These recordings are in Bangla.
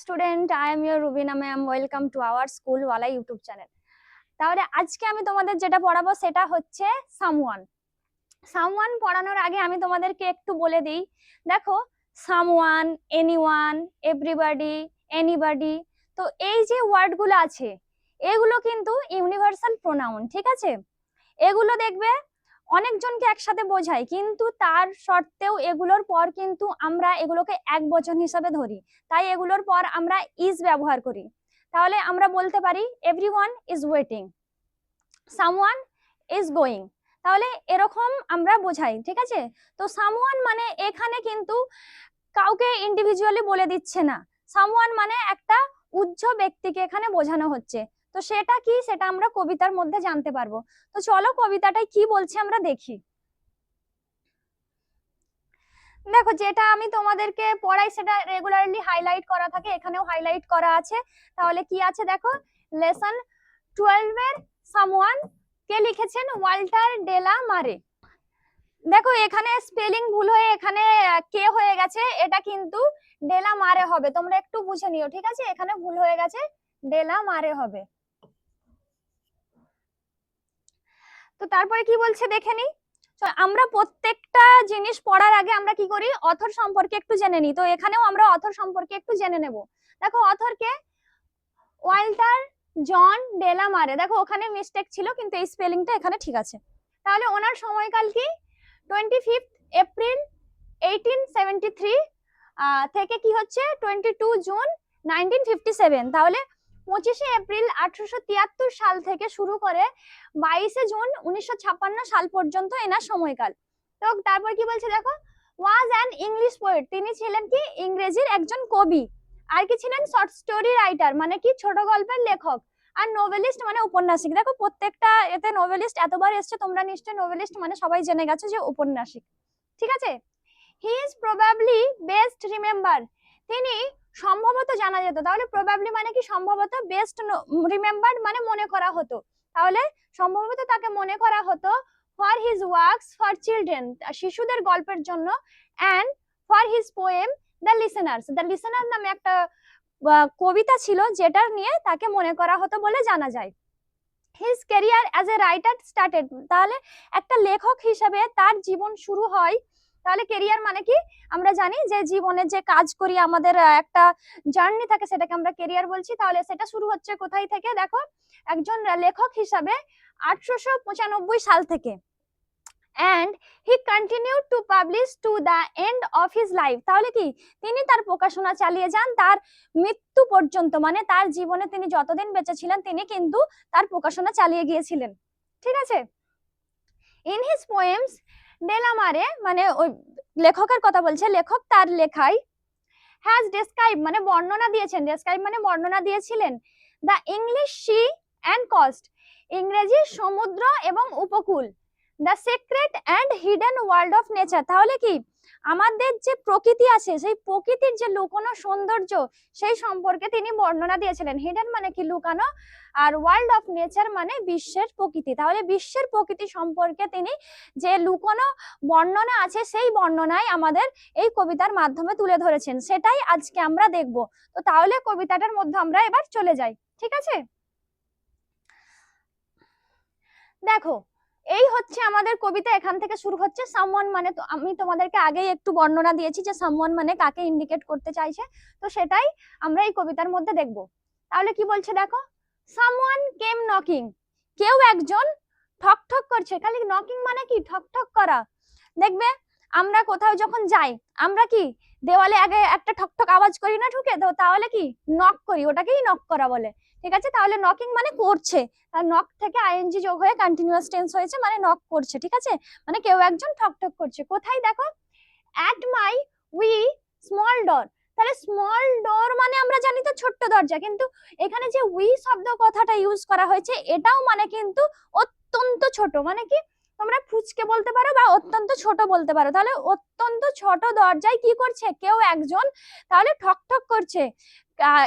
Student I am your Rubina ma'am welcome to our school wala YouTube channel তাহলে আজকে আমি তোমাদের যেটা পড়াবো সেটা হচ্ছে সামওয়ান সামওয়ান পড়ানোর আগে আমি তোমাদেরকে একটু বলে দিই। দেখো সামওয়ান এনিওয়ান এভরিবাডি এনিবাডি তো এই যে ওয়ার্ডগুলো আছে, এগুলো কিন্তু ইউনিভার্সাল প্রোনাউন, ঠিক আছে? এগুলো দেখবে অনেকজনকে একসাথে বোঝায় কিন্তু তার সত্ত্বেও এগুলোর পর কিন্তু আমরা এগুলোকে এক বচন হিসাবে ধরি। তাই এগুলোর পর আমরা ইজ ব্যবহার করি। তাহলে আমরা বলতে পারি everyone is waiting someone is going তাহলে এরকম আমরা বোঝাই, ঠিক আছে? তো সামওয়ান মানে এখানে কিন্তু কাউকে ইন্ডিভিজুয়ালি বলে দিচ্ছে না। সামওয়ান মানে একটা উজ্জ ব্যক্তিকে এখানে বোঝানো হচ্ছে। তো সেটা কি? সেটা আমরা কবিতার মধ্যে জানতে পারব। তো চলো কবিতাটায় কি বলছে আমরা দেখি। দেখো, যেটা আমি তোমাদেরকে পড়াই সেটা রেগুলারলি হাইলাইট করা থাকে, এখানেও হাইলাইট করা আছে। তাহলে কি আছে দেখো? লেসন টুয়েলভ এর সামওয়ান কে লিখেছেন? ওয়াল্টার ডেলা মারে। দেখো, এখানে স্পেলিং ভুল হয়ে, এখানে কে হয়ে গেছে, এটা কিন্তু ডেলা মারে হবে। তোমরা একটু বুঝে নিও, ঠিক আছে? এখানে ভুল হয়ে গেছে, ডেলা মারে হবে। তো তারপরে কি বলছে দেখে নি? আমরা প্রত্যেকটা জিনিস পড়ার আগে আমরা কি করি? অথর সম্পর্কে একটু জেনে নিই তো এখানেও আমরা অথর সম্পর্কে একটু জেনে নেব। দেখো, অথরকে ওয়াল্টার জন ডেলা মারে। দেখো, ওখানে মিস্টেক ছিল, কিন্তু এই স্পেলিংটা এখানে ঠিক আছে। তাহলে ওনার সময়কাল কি? Twenty fifth April eighteen seventy three থেকে কি হচ্ছে? Twenty two June nineteen fifty seven তাহলে পঁচিশে এপ্রিল আঠারোশো তিয়াত্তর সাল থেকে শুরু করে বাইশে জুন উনিশশো ছাপ্পান্ন সাল পর্যন্ত এনার সময়কাল। তো তারপর কি বলছে দেখো? ওয়াজ অ্যান ইংলিশ পোয়েট তিনি ছিলেন কি? ইংরেজির একজন কবি। আর কি ছিলেন? শর্ট স্টোরি রাইটার মানে কি? ছোট গল্পের লেখক আর নোভেলিস্ট মানে উপন্যাসিক। দেখো, প্রত্যেকটা এতে নোভেলিস্ট এতবার এসছে, তোমরা নিশ্চয়ই নোভেলিস্ট মানে সবাই জেনে গেছো যে উপন্যাসিক। ঠিক আছে? He is probably best remember তিনি সম্ভবত জানা যেত। তাহলে প্রবাবলি মানে কি সম্ভবত বেস্ট রিমেম্বার্ড মানে মনে করা হতো। তাহলে সম্ভবত তাকে মনে করা হতো for his works for children শিশুদের গল্পের জন্য and for his poem the listeners the listener নামে একটা কবিতা ছিল যেটার নিয়ে তাকে মনে করা হতো বলে জানা যায়। His career as a writer started তাহলে একটা লেখক হিসাবে তার জীবন শুরু হয় তাহলে কেরিয়ার মানে কি? আমরা জানি যে জীবনে যে কাজ করি, আমাদের একটা জার্নি থাকে সেটাকে আমরা কেরিয়ার বলছি। তাহলে সেটা শুরু হচ্ছে কোথায় থেকে? দেখো, একজন লেখক হিসাবে আঠারোশো পঁচানব্বই সাল থেকে। And he continue to publish to the end of his life তাহলে কি? তিনি তার প্রকাশনা চালিয়ে যান। তার মৃত্যু পর্যন্ত মানে তার জীবনে তিনি যতদিন বেঁচে ছিলেন, তিনি কিন্তু তার প্রকাশনা চালিয়ে গিয়েছিলেন। ঠিক আছে? ইন হিজ পোয়েমস ডেলামারে মানে ওই লেখকের কথা বলছে, লেখক তার লেখায় হ্যাজ ডেসক্রাইব মানে বর্ণনা দিয়েছেন ডেসক্রাইব মানে বর্ণনা দিয়েছিলেন the English sea and coast ইংরেজি সমুদ্র এবং উপকূল। The secret and hidden world of nature তাহলে কি? আমাদের যে প্রকৃতি আছে, সেই প্রকৃতির যে লুকোনো সৌন্দর্য, সেই সম্পর্কে তিনি বর্ণনা দিয়েছিলেন। হিডেন মানে কি? লুকানো। আর ওয়ার্ল্ড অফ নেচার মানে বিশ্বের প্রকৃতি। তাহলে বিশ্বের প্রকৃতি সম্পর্কে তিনি যে লুকোনো বর্ণনা আছে, সেই বর্ণনাই আমাদের এই কবিতার মাধ্যমে তুলে ধরেছেন। সেটাই আজকে আমরা দেখব। তো তাহলে কবিতাটার মধ্যে আমরা এবার চলে যাই। ঠিক আছে? দেখো এই হচ্ছে আমাদের কবিতা, এখান থেকে শুরু হচ্ছে সামওয়ান মানে তো আমি তোমাদেরকে আগেই একটু বর্ণনা দিয়েছি যে সামওয়ান মানে কাকে ইন্ডিকেট করতে চাইছে, তো সেটাই আমরা এই কবিতার মধ্যে দেখব। তাহলে কি বলছে দেখো? সামওয়ান কেম নকিং কেউ একজন ঠক ঠক করছে, খালি নকিং মানে কি? ঠক ঠক করা। দেখবে, আমরা কোথাও যখন যাই, আমরা কি দেওয়ালে আগে একটা ঠক ঠক আওয়াজ করি না ঢুকে? তো তাহলে কি? নক করি, ওটাকেই নক করা বলে। ঠিক আছে? তাহলে নকিং মানে করছে। আর নক থেকে আইএনজি যোগ হয়ে কন্টিনিউয়াস টেন্স হয়েছে মানে নক করছে, ঠিক আছে? মানে কেউ একজন ঠক ঠক করছে। কোথায় দেখো? At my wee small door তাহলে স্মল ডোর মানে আমরা জানি তো ছোট্ট দরজা, কিন্তু এখানে যে উই শব্দ কথাটা ইউজ করা হয়েছে, এটাও মানে কিন্তু অত্যন্ত ছোট। মানে কি? তোমরা ফুচকে বলতে পারো বা অত্যন্ত ছোট বলতে পারো। তাহলে অত্যন্ত ছোট দরজায় কি করছে? কেউ একজন তাহলে ঠক ঠক করছে।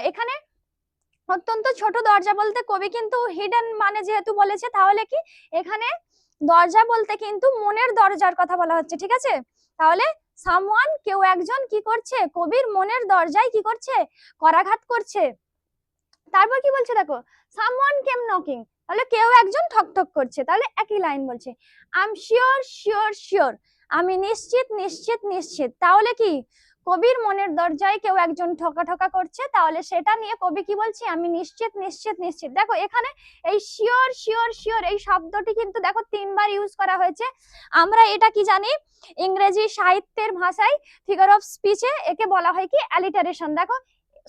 এখানে অত্যন্ত ছোট দরজা বলতে কবি কিন্তু হিডেন মানে যেহেতু বলেছে, তাহলে কি? এখানে দরজা বলতে কিন্তু মনের দরজার কথা বলা হচ্ছে, ঠিক আছে? তাহলে সামওয়ান কেউ একজন কি করছে? কবির মনের দরজায় কি করছে? করাঘাত করছে। তারপর কি বলছে দেখো সামওয়ান কেম নকিং তাহলে কেউ একজন ঠক ঠক করছে, তাহলে একই লাইন বলছে। I am sure sure sure আমি নিশ্চিত নিশ্চিত নিশ্চিত। তাহলে কি? কবির মনের দরজায় কেউ একজন ঠকা ঠকা করছে, তাহলে সেটা নিয়ে কবি কি বলছে? আমি নিশ্চিত নিশ্চিত নিশ্চিত। দেখো, এখানে এই শিওর শিওর শিওর এই শব্দটি কিন্তু দেখো তিনবার ইউজ করা হয়েছে। আমরা এটা কি জানি? ইংরেজি সাহিত্যের ভাষায় ফিগার অফ স্পিচে একে বলা হয় কি? অ্যালিটারেশন দেখো,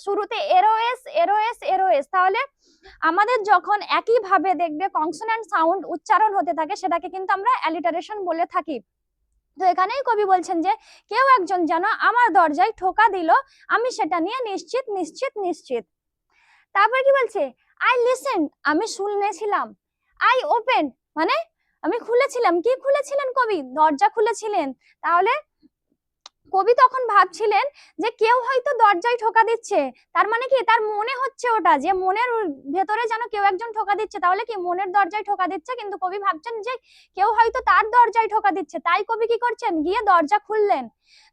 শুরুতে এরোএস এরোএস এরোএস। তাহলে আমাদের যখন একই ভাবে দেখবে কনসোনেন্ট সাউন্ড উচ্চারণ হতে থাকে, সেটাকে কিন্তু আমরা অ্যালিটারেশন বলে থাকি। তো এখানেই কবি বলছেন যে, কেউ একজন যেন আমার দরজায় ঠোকা দিল, আমি সেটা নিয়ে নিশ্চিত নিশ্চিত নিশ্চিত। তারপর কি বলছে? আই লিসেন আমি শুনেছিলাম। আই ওপেন মানে আমি খুলেছিলাম। কি খুলেছিলেন কবি? দরজা খুলেছিলেন। তাহলে কবি তখন ভাবছিলেন যে কেউ হয়তো দরজায় ঠোকা দিচ্ছে। তার মানে কি? তার মনে হচ্ছে ওটা যে মনের ভেতরে যেন কেউ একজন ঠোকা দিচ্ছে। তাহলে কি মনের দরজায় ঠোকা দিচ্ছে? কিন্তু কবি ভাবছেন যে কেউ হয়তো তার দরজায় ঠোকা দিচ্ছে। তাই কবি কি করছেন? গিয়ে দরজা খুললেন।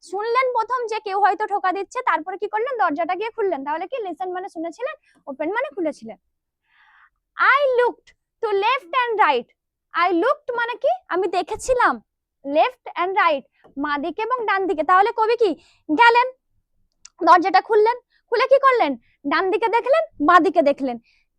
শুনলেন প্রথম যে কেউ হয়তো ঠোকা দিচ্ছে, তারপরে কি করলেন? দরজাটা গিয়ে খুললেন। তাহলে কি লিসেন মানে শুনেছিলেন? ওপেন মানে খুলেছিলেন। I looked to left and right I looked মানে কি? আমি দেখেছিলাম। লেফট অ্যান্ড রাইট মা দিকে এবং ডান দিকে তাহলে কবি কি? গেলেন, দরজাটা খুললেন, খুলে কি করলেন? ডান দিকে দেখলেন বাঁ দিকে দেখলেন।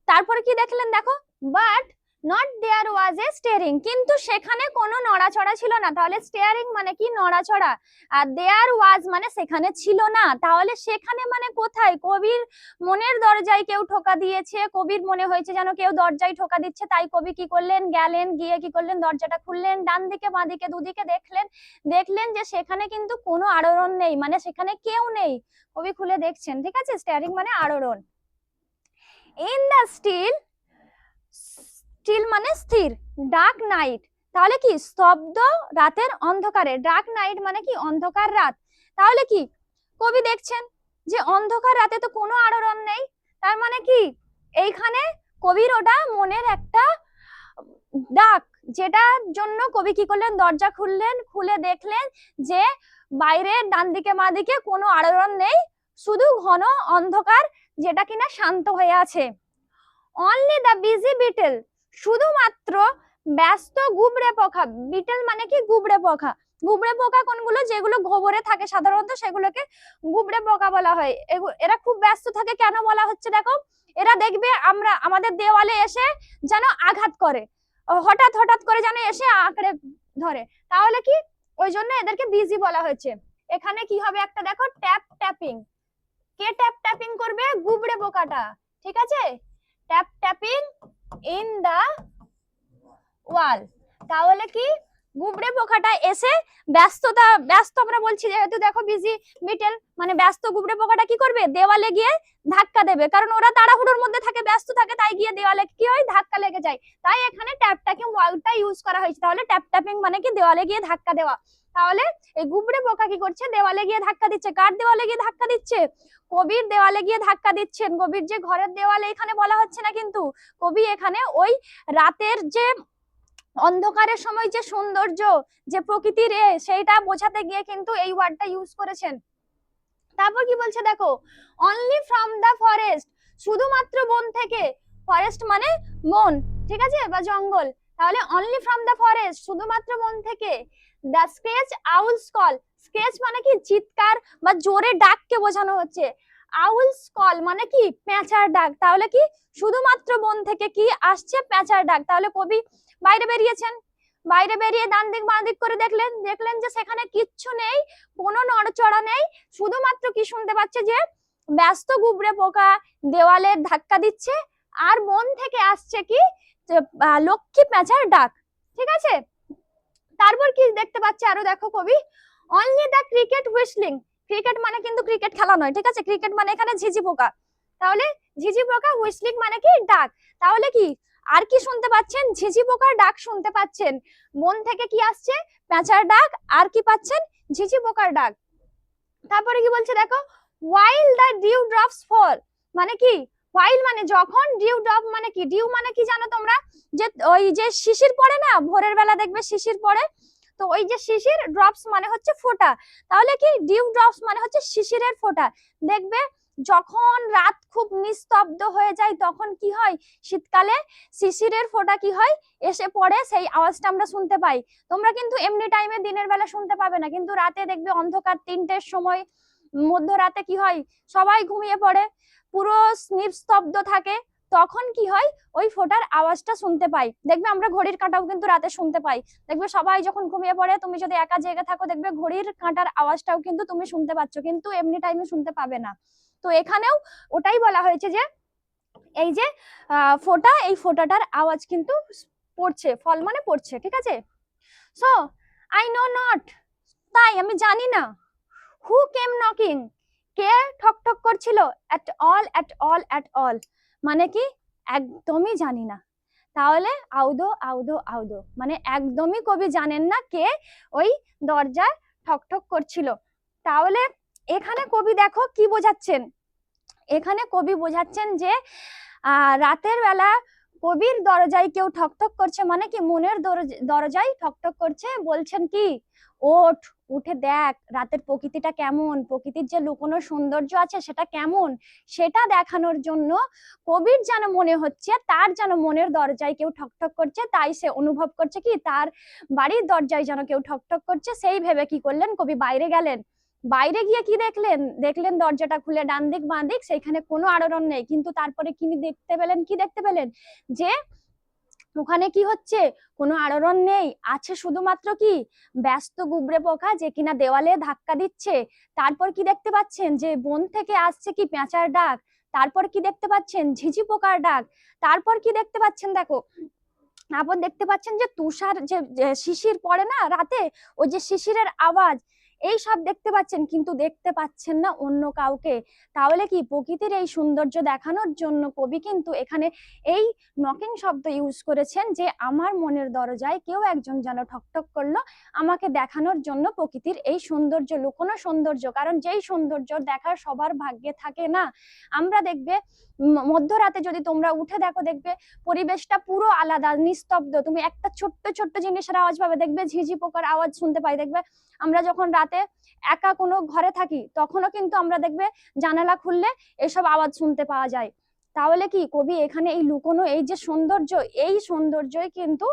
তারপরে কি দেখলেন দেখো? But not there was a stirring কিন্তু সেখানে কোনো নড়াচড়া ছিল না। তাহলে স্টিয়ারিং মানে কি? নড়াচড়া। আর দেয়ার ওয়াজ মানে সেখানে ছিল না। তাহলে সেখানে মানে কোথায়? কবির মনের দরজায় কেউ ঠোকা দিয়েছে। কবির মনে হয়েছে যেন কেউ দরজায় ঠোকা দিচ্ছে। তাই কবি কি করলেন? গেলেন, গিয়ে কি করলেন? দরজাটা খুললেন, ডান দিকে, বাঁ দিকে, দুদিকে দেখলেন। দেখলেন যে সেখানে কিন্তু কোনো আড়রণ নেই। মানে সেখানে কেউ নেই। কবি খুলে দেখছেন, ঠিক আছে? স্টিয়ারিং মানে আড়রণ। ইন দ্য স্টিল স্টিল মানে স্থির, ডার্ক নাইট। তাহলে কি স্তব্ধ রাতের অন্ধকারে, ডার্ক নাইট মানে কি অন্ধকার রাত? তাহলে কি? কবি দেখছেন যে অন্ধকার রাতে তো কোনো আড়রণ নেই, তার মানে কি? এইখানে কবির ওটা মনের একটা ডাক, যেটার জন্য কবি কি করলেন? দরজা খুললেন, খুলে দেখলেন যে বাইরে ডান দিকে মা দিকে কোনো আড়রণ নেই, শুধু ঘন অন্ধকার যেটা কিনা শান্ত হয়ে আছে। অনলি দ্য বিজি বিটেল শুধুমাত্র ব্যস্ত গুবড়ে পোকা, বিটেল মানে কি গুবড়ে পোকা? গুবড়ে পোকা কোনগুলো? যেগুলো গোবরে থাকে সাধারণত সেগুলোকে গুবড়ে পোকা বলা হয়। এরা খুব ব্যস্ত থাকে কেন বলা হচ্ছে দেখো? এরা দেখবে আমরা, আমাদের দেওয়ালে এসে যেন আঘাত করে। হঠাৎ হঠাৎ করে যেন এসে আঁকড়ে ধরে। তাহলে কি? ওই জন্য এদেরকে বিজি বলা হয়েছে। এখানে কি হবে একটা দেখো? ট্যাপ ট্যাপিং কে ট্যাপ ট্যাপিং করবে? গুবড়ে পোকাটা। ঠিক আছে? Tap tapping in the wall তাহলে কি? গুবড়ে পোকাটা এসে ব্যস্ততা, ব্যস্ত আমরা বলছি যেহেতু দেখো বিজি বিটেল মানে ব্যস্ত গুবড়ে পোকাটা কি করবে? দেওয়ালে গিয়ে ধাক্কা দেবে। কারণ ওরা তাড়াহুড়োর মধ্যে থাকে, ব্যস্ত থাকে, তাই গিয়ে দেওয়ালে কি হয়? ধাক্কা লেগে যায়। তাই এখানে ট্যাপ ট্যাপিং ওয়ালটা ইউজ করা হয়েছে। তাহলে ট্যাপ ট্যাপিং মানে কি? দেওয়ালে গিয়ে ধাক্কা দেওয়া। তাহলে এই গুবড়ে পোকা কি করছে? দেওয়ালে গিয়ে ধাক্কা দিচ্ছে। কার দেওয়ালে গিয়ে ধাক্কা দিচ্ছে? কবির দেওয়ালে গিয়ে ধাক্কা দিচ্ছেন। কবির যে ঘরের দেওয়ালে এখানে বলা হচ্ছে না কিন্তু, কবি এখানে ওই রাতের যে অন্ধকারের সময় যে সৌন্দর্য, যে প্রকৃতির এ সেইটা বোঝাতে গিয়ে কিন্তু এই ওয়ার্ডটা ইউজ করেছেন। তারপর কি বলছে দেখো অনলি ফ্রম দ্য ফরেস্ট শুধুমাত্র বন থেকে। ফরেস্ট মানে বন, ঠিক আছে? বা জঙ্গল। তাহলে অনলি ফ্রম দ্য ফরেস্ট শুধুমাত্র বন থেকে। The screech owls call screech মানে কি? চিৎকার বা জোরে ডাককে বোঝানো হচ্ছে। আউলস কল মানে কি? পেঁচার ডাক তাহলে কি? শুধুমাত্র বন থেকে কি আসছে? পেঁচার ডাক তাহলে কবি বাইরে বেরিয়েছেন। বাইরে বেরিয়ে ডান দিক, বাঁ দিক করে দেখলেন। দেখলেন যে সেখানে কিচ্ছু নেই, কোনো নড়চড়া নেই। শুধুমাত্র কি শুনতে পাচ্ছে যে, ব্যস্ত গুবরে পোকা দেওয়ালে ধাক্কা দিচ্ছে। আর বন থেকে আসছে কি? লক্ষ্মী পেঁচার ডাক ঠিক আছে? তারপর কি দেখতে পাচ্ছে আরও দেখো কবি। Only the cricket whistling cricket মানে কিন্তু ক্রিকেট খেলা নয়, ঠিক আছে? ক্রিকেট মানে এখানে ঝিঝি পোকা। তাহলে ঝিঝি পোকা হুইসলিং মানে কি? ডাক। তাহলে কি? আর কি শুনতে পাচ্ছেন? ঝিঝি পোকার ডাক শুনতে পাচ্ছেন। মন থেকে কি আসছে? প্যাঁচার ডাক। আর কি পাচ্ছেন? ঝিঝি পোকার ডাক। তারপরে কি বলছে দেখো? While the dew drops fall মানে কি? হোয়াইল মানে যখন ডিউ ড্রপ মানে কি? ডিউ মানে কি জানো তোমরা? যে ওই যে শিশির পড়ে না? ভোরের বেলা দেখবে শিশির পড়ে। তো ওই যে শিশির ড্রপস মানে হচ্ছে ফোঁটা। তাহলে কি ডিউ ড্রপস মানে হচ্ছে শিশিরের ফোঁটা। দেখবে যখন রাত খুব নিস্তব্ধ হয়ে যায় তখন কি হয়? শীতকালে শিশিরের ফোঁটা কি হয়? এসে পড়ে সেই আওয়াজটা আমরা শুনতে পাই। তোমরা কিন্তু এমনি টাইমে দিনের বেলা শুনতে পাবে না। কিন্তু রাতে দেখবে অন্ধকার তিনটের সময়, মধ্যরাতে কি হয়? সবাই ঘুমিয়ে পড়ে। পুরো নিস্তব্ধ থাকে। তখন কি হয়? ওই ফোটার আওয়াজটা শুনতে পাই। দেখবে আমরা ঘড়ির কাঁটাও কিন্তু রাতে শুনতে পাই। দেখবে সবাই যখন ঘুমিয়ে পড়ে, তুমি যদি একা জায়গায় থাকো, দেখবে ঘড়ির কাঁটার আওয়াজটাও কিন্তু তুমি শুনতে পাচ্ছ, কিন্তু এমনি টাইমে শুনতে পাবে না। তো এখানেও ওটাই বলা হয়েছে যে, এই যে ফোঁটা, এই ফোঁটাটার আওয়াজ কিন্তু পড়ছে, ফল মানে পড়ছে, ঠিক আছে? সো আই নো নট তাই আমি জানি না। হু কেম নকিং কে ঠক ঠক করছিল? At all at all at all মানে কি? একদমই জানি না। তাহলে আউদো আউদো আউদো। মানে একদমই কবি জানেন না কে ওই দরজায় ঠকঠক ঠক করছিল। তাহলে এখানে কবি দেখো কি বোঝাচ্ছেন? এখানে কবি বোঝাচ্ছেন যে রাতের বেলা কবির দরজায় কেউ ঠকঠক করছে মানে কি? মনের দরজ- দরজায় ঠকঠক করছে? বলছেন কি? ওঠ, উঠে দেখ, রাতের প্রকৃতিটা কেমন? প্রকৃতির যে লুকোনো সৌন্দর্য আছে সেটা কেমন? সেটা দেখানোর জন্য কবির যেন মনে হচ্ছে, তার যেন মনের দরজায় কেউ ঠকঠক করছে, তাই সে অনুভব করছে কি? তার বাড়ির দরজায় যেন কেউ ঠকঠক করছে, সেই ভেবে কি করলেন? কবি বাইরে গেলেন। বাইরে গিয়ে কি দেখলেন? দেখলেন দরজাটা খুলে ডান দিক বাঁ দিক সেখানে কোনো আড়রণ নেই। কিন্তু তারপরে কি দেখতে পেলেন? কি দেখতে পেলেন? যে ওখানে কি হচ্ছে? কোনো আড়রণ নেই। আছে শুধুমাত্র কি? ব্যস্ত গুবরে পোকা যে কিনা দেওয়ালে ধাক্কা দিচ্ছে। তারপর কি দেখতে পাচ্ছেন? যে বন থেকে আসছে কি পেঁচার ডাক? তারপর কি দেখতে পাচ্ছেন? ঝিঝি পোকার ডাক। তারপর কি দেখতে পাচ্ছেন? দেখো তারপর দেখতে পাচ্ছেন যে তুষার যে শিশির পড়ে না রাতে? ওই যে শিশিরের আওয়াজ। এই সব দেখতে পাচ্ছেন, কিন্তু দেখতে পাচ্ছেন না অন্য কাউকে। তাহলে কি প্রকৃতির এই সৌন্দর্য দেখানোর জন্য কবি কিন্তু এখানে এই নকিং শব্দ ইউজ করেছেন যে, আমার মনের দরজায় কেউ একজন যেন ঠকঠক করল, আমাকে দেখানোর জন্য প্রকৃতির এই সৌন্দর্য, লুকোনো সৌন্দর্য। কারণ যেই সৌন্দর্য দেখার সবার ভাগ্যে থাকে না। আমরা দেখবে মধ্যরাতে যদি তোমরা উঠে দেখো, দেখবে পরিবেশটা পুরো আলাদা, নিস্তব্ধ। তুমি একটা ছোট্ট ছোট্ট জিনিসের আওয়াজ পাবে। দেখবে ঝিঝি পোকার আওয়াজ শুনতে পাই। দেখবে আমরা যখন রাতে একা কোনো ঘরে থাকি, তখনও কিন্তু আমরা দেখবে জানালা খুললে এসব আওয়াজ শুনতে পাওয়া যায়। তাহলে কি কবি এখানে এই লুকোনো, এই যে সৌন্দর্য, এই সৌন্দর্যই কিন্তু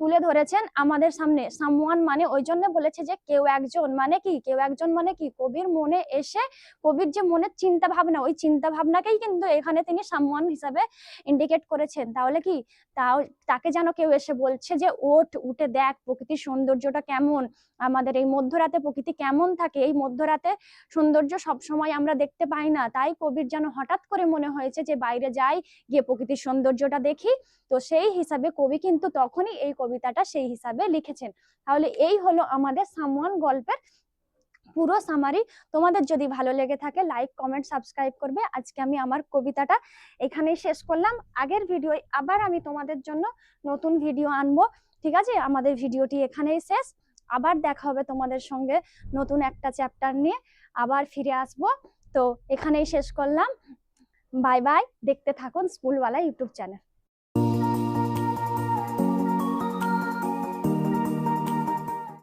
তুলে ধরেছেন আমাদের সামনে। সামওয়ান মানে ওই জন্য বলেছে যে কেউ একজন মানে কি? কেউ একজন মানে কি? কবির মনে এসে, কবির যে মনের চিন্তা ভাবনা ওই চিন্তা ভাবনাকেই কিন্তু এখানে তিনি সামওয়ান হিসাবে ইন্ডিকেট করেছেন। তাহলে কি? তাও, তাকে যেন কেউ এসে বলছে যে, ওঠ, উঠে দেখ প্রকৃতির সৌন্দর্যটা কেমন? আমাদের এই মধ্যরাতে প্রকৃতি কেমন থাকে? এই মধ্যরাতে সৌন্দর্য সবসময় আমরা দেখতে পাই না। তাই কবির যেন হঠাৎ করে মনে হয়েছে যে, বাইরে যাই, গিয়ে প্রকৃতির সৌন্দর্যটা দেখি। তো সেই হিসাবে কবি কিন্তু তখনই এই কবিতাটা সেই হিসাবে লিখেছেন। তাহলে এই হলো আমাদের সামওয়ান গল্পের পুরো সামারি তোমাদের যদি ভালো লেগে থাকে লাইক কমেন্ট সাবস্ক্রাইব করবে। আজকে আমি আমার কবিতাটা এখানেই শেষ করলাম। আগের ভিডিও আবার আমি তোমাদের জন্য নতুন ভিডিও আনব। ঠিক আছে? আমাদের ভিডিওটি এখানেই শেষ। আবার দেখা হবে তোমাদের সঙ্গে নতুন একটা চ্যাপ্টার নিয়ে। আবার ফিরে আসব। তো এখানেই শেষ করলাম। বাই বাই দেখতে থাকুন স্কুলওয়ালা ইউটিউব চ্যানেল